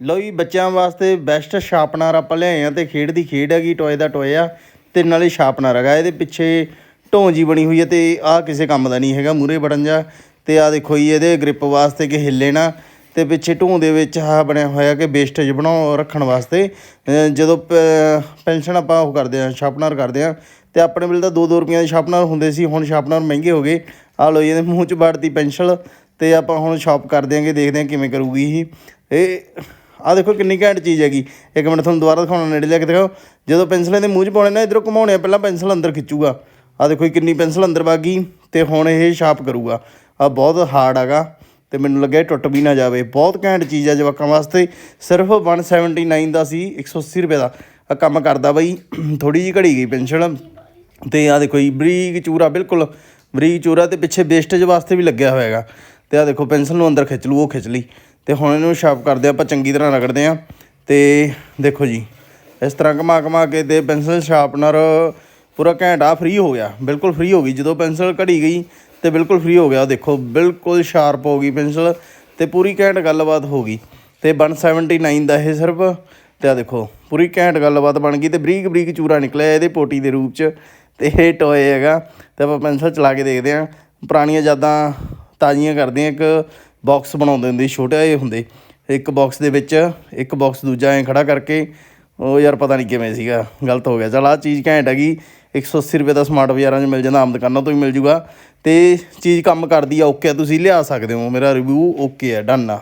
ਲਓ ਜੀ, ਬੱਚਿਆਂ ਵਾਸਤੇ ਬੈਸਟ ਸ਼ਾਰਪਨਰ ਆਪਾਂ ਲਿਆਏ ਆ ਤੇ ਖੇਡ ਦੀ ਖੇਡ ਹੈਗੀ ਟੋਏ ਦਾ ਟੋਏ ਆ, ਤੇ ਨਾਲੇ ਸ਼ਾਰਪਨਰ ਹੈਗਾ, ਇਹਦੇ ਪਿੱਛੇ ਢੋਂ ਜੀ ਬਣੀ ਹੋਈ ਹੈ ਤੇ ਆਹ ਕਿਸੇ ਕੰਮ ਦਾ ਨਹੀਂ ਹੈਗਾ ਮੂਰੇ ਬਟਨ ਜਾ, ਤੇ ਆਹ ਦੇਖੋ ਜੀ, ਇਹਦੇ ਗ੍ਰਿਪ ਵਾਸਤੇ ਕਿ ਹਿੱਲੇ ਨਾ, ਤੇ ਪਿੱਛੇ ਢੋਂ ਦੇ ਵਿੱਚ ਆਹ ਬਣਿਆ ਹੋਇਆ ਕਿ ਵੇਸਟੇਜ ਬਣਾਉ ਰੱਖਣ ਵਾਸਤੇ। ਜਦੋਂ ਪੈਨਸ਼ਨ ਆਪਾਂ ਉਹ ਕਰਦੇ ਆ ਸ਼ਾਰਪਨਰ ਕਰਦੇ ਆ, ਤੇ ਆਪਣੇ ਵੇਲੇ ਤਾਂ 2-2 ਰੁਪਈਆਂ ਦੇ ਸ਼ਾਰਪਨਰ ਹੁੰਦੇ ਸੀ, ਹੁਣ ਸ਼ਾਰਪਨਰ ਮਹਿੰਗੇ ਹੋ ਗਏ। ਆਹ ਲੋ ਇਹਦੇ ਮੂੰਹ 'ਚ ਵੜਤੀ ਪੈਨਸ਼ਲ ਤੇ ਆਪਾਂ ਹੁਣ ਸ਼ਾਪ ਕਰ ਦਿਆਂਗੇ, ਦੇਖਦੇ ਹਾਂ ਕਿਵੇਂ ਕਰੂਗੀ ਇਹ ਇਹ ਆਹ ਦੇਖੋ ਕਿੰਨੀ ਘੈਂਟ ਚੀਜ਼ ਹੈਗੀ। ਇੱਕ ਮਿੰਟ ਤੁਹਾਨੂੰ ਦੁਬਾਰਾ ਦਿਖਾਉਣਾ, ਨੇੜੇ ਲਿਆ ਕੇ ਦਿਖਾਓ। ਜਦੋਂ ਪੈਨਸਲ ਦੇ ਮੂੰਹ 'ਚ ਪਾਉਣੇ ਨਾ, ਇਧਰੋਂ ਘੁਮਾਉਣੇ ਆ, ਪਹਿਲਾਂ ਪੈਨਸਲ ਅੰਦਰ ਖਿੱਚੂਗਾ। ਆਹ ਦੇਖੋ ਕਿੰਨੀ ਪੈਨਸਲ ਅੰਦਰ ਵਗ ਗਈ ਤੇ ਹੁਣ ਇਹ ਸ਼ਾਰਪ ਕਰੂਗਾ। ਆ ਬਹੁਤ ਹਾਰਡ ਹੈਗਾ ਤੇ ਮੈਨੂੰ ਲੱਗਿਆ ਟੁੱਟ ਵੀ ਨਾ ਜਾਵੇ। ਬਹੁਤ ਘੈਂਟ ਚੀਜ਼ ਹੈ ਜਵਾਕਾਂ ਵਾਸਤੇ। ਸਿਰਫ 179 ਦਾ ਸੀ 180 ਰੁਪਏ ਦਾ। ਆ ਕੰਮ ਕਰਦਾ ਬਈ ਥੋੜੀ ਜਿਹੀ ਘੜੀ ਗਈ ਪੈਨਸ਼ਨ ਤੇ ਆ ਦੇਖੋ ਜੀ, ਬਰੀਕ ਚੂਰਾ, ਬਿਲਕੁਲ ਬਰੀਕ ਚੂਰਾ ਤੇ ਪਿੱਛੇ ਵੇਸਟੇਜ ਵਾਸਤੇ ਵੀ ਲੱਗਿਆ ਹੋਇਆ ਹੈਗਾ। ਤੇ ਆ ਦੇਖੋ ਪੈਨਸਲ ਨੂੰ ਅੰਦਰ ਖਿੱਚ ਲੂ ਉਹ ਖਿੱਚ ਲਈ। ਤੇ ਹੁਣ ਇਹਨੂੰ ਸ਼ਾਰਪ ਕਰਦੇ ਆ ਆਪਾਂ ਚੰਗੀ ਤਰ੍ਹਾਂ ਰਗੜਦੇ ਆ ਤੇ ਦੇਖੋ ਜੀ, ਇਸ ਤਰ੍ਹਾਂ ਘੁਮਾ ਘੁਮਾ ਕੇ ਤੇ ਪੈਨਸਲ ਸ਼ਾਰਪਨਰ ਪੂਰਾ ਘੰਟਾ ਫ੍ਰੀ ਹੋ ਗਿਆ, ਬਿਲਕੁਲ ਫ੍ਰੀ ਹੋ ਗਈ। ਜਦੋਂ ਪੈਨਸਲ ਘੜੀ ਗਈ ਤੇ ਬਿਲਕੁਲ ਫ੍ਰੀ ਹੋ ਗਿਆ ਦੇਖੋ, ਬਿਲਕੁਲ ਸ਼ਾਰਪ ਹੋ ਗਈ ਪੈਨਸਲ ਤੇ ਪੂਰੀ ਘੈਂਟ ਗੱਲਬਾਤ ਹੋ ਗਈ। ਤੇ 179 ਦਾ ਇਹ ਸਿਰਫ, ਤੇ ਆ ਦੇਖੋ, ਪੂਰੀ ਘੈਂਟ ਗੱਲਬਾਤ ਬਣ ਗਈ ਤੇ ਬਰੀਕ ਬਰੀਕ ਚੂਰਾ ਨਿਕਲਿਆ ਇਹਦੇ ਪੋਟੀ ਦੇ ਰੂਪ ਚ। ਤੇ ਇਹ ਟੋਏ ਹੈਗਾ, ਤੇ ਆਪਾਂ ਪੈਨਸਲ ਚਲਾ ਕੇ ਦੇਖਦੇ ਆਂ ਪੁਰਾਣੀਆਂ ਯਾਦਾਂ ਤਾਜ਼ੀਆਂ ਕਰਦੇ ਆਂ ਇੱਕ ਬਾਕਸ ਬਣਾਉਂਦੇ ਹੁੰਦੇ ਛੋਟੇ ਜਿਹੇ ਹੁੰਦੇ। ਇੱਕ ਬਾਕਸ ਦੇ ਵਿੱਚ, ਇੱਕ ਬਾਕਸ ਦੂਜਾ ਐ ਖੜਾ ਕਰਕੇ, ਉਹ ਯਾਰ ਪਤਾ ਨਹੀਂ ਕਿਵੇਂ ਸੀਗਾ, ਗਲਤ ਹੋ ਗਿਆ। ਚਲ ਆ ਚੀਜ਼ ਘੈਂਟ ਹੈਗੀ 180 ਰੁਪਏ ਦਾ ਸਮਾਰਟ ਬਾਜ਼ਾਰਾਂ 'ਚ ਮਿਲ ਜਾਂਦਾ, ਆਮ ਦੁਕਾਨਾਂ ਤੋਂ ਹੀ ਮਿਲ ਜੂਗਾ। ਤੇ ਚੀਜ਼ ਕੰਮ ਕਰਦੀ ਆ, ਓਕੇ ਆ, ਤੁਸੀਂ ਲਿਆ ਸਕਦੇ ਹੋ। ਮੇਰਾ ਰਿਵਿਊ ਓਕੇ ਆ ਡਨ ਆ।